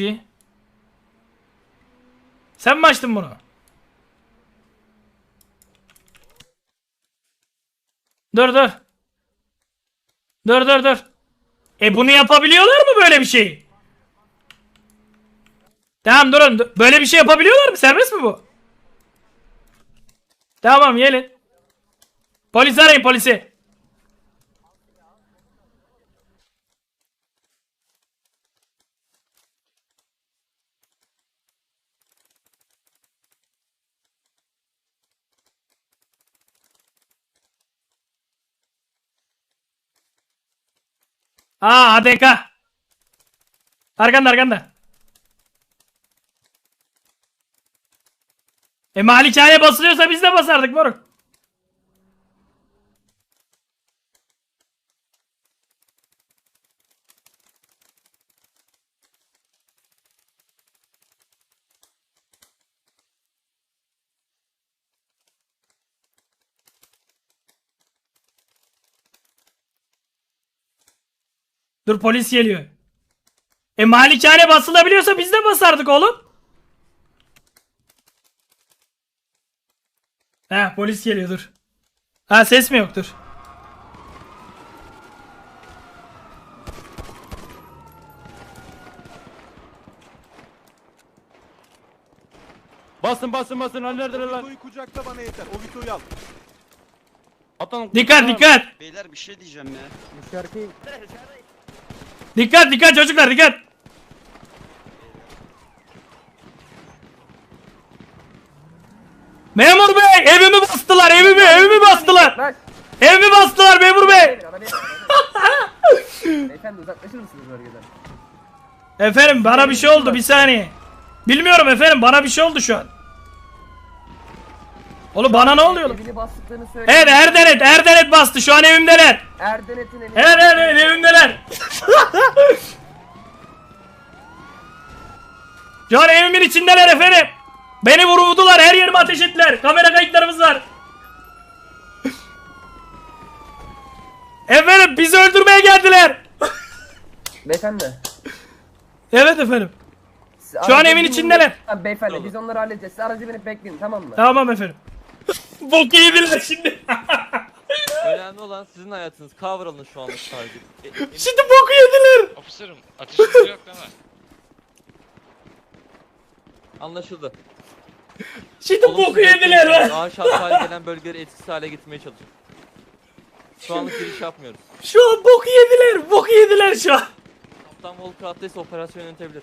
müziği? Sen mi açtın bunu? Dur dur. Dur dur dur. E bunu yapabiliyorlar mı böyle bir şey? Tamam durun. dur. Böyle bir şey yapabiliyorlar mı? Serbest mi bu? Tamam gelin. Polis arayın polisi. Aa ADK. Arkanda arkanda. E malikane basılıyorsa biz de basardık moruk. Dur polis geliyor. E malikane basılabiliyorsa biz de basardık oğlum. Ha polis geliyor dur. Ha ses mi yok dur. Basın basın basın lan neredeler lan? Vito'yu kucakla bana yeter. O Vito'yu al. Atan Dikkat dikkat. Beyler bir şey diyeceğim ya. Dikkat dikkat çocuklar dikkat. Memur bey evimi bastılar evimi evimi bastılar. Evimi bastılar memur bey. Arabaya- arabaya- Beyefendi uzaklaşır mısınız bölgeden? Efendim bana bir şey oldu bir saniye. Bilmiyorum efendim bana bir şey oldu şu an. Oğlum bana ne oluyor? lan? Evini bastıklarını söyle. Evet Erdenet Erdenet bastı şu an evimdeler. Erdenet'in evini. Evet evet evimdeler. şu an evimin içindeler efendim. Beni vurdular her yerime ateş ettiler. Kamera kayıtlarımız var. efendim bizi öldürmeye geldiler. Beyefendi. Evet efendim. siz Şu an evin içindeler. Tamam beyefendi biz onları halledeceğiz. Siz aracı binip bekleyin tamam mı? Tamam efendim. Bok yediler şimdi. Önemli olan sizin hayatınız. Cover alın şu anlık sadece. E, e, şimdi boku yediler. Ofisörüm ateş etme yok değil mi? anlaşıldı. Şimdi Olumsuz boku yediler bekleyin. lan. Ağaç hale gelen bölgeleri etkisiz hale getirmeye çalışın. Şu anlık giriş yapmıyoruz. Şu an boku yediler. Boku yediler şu an. Kaptan Volker attıysa operasyon yönetebilir.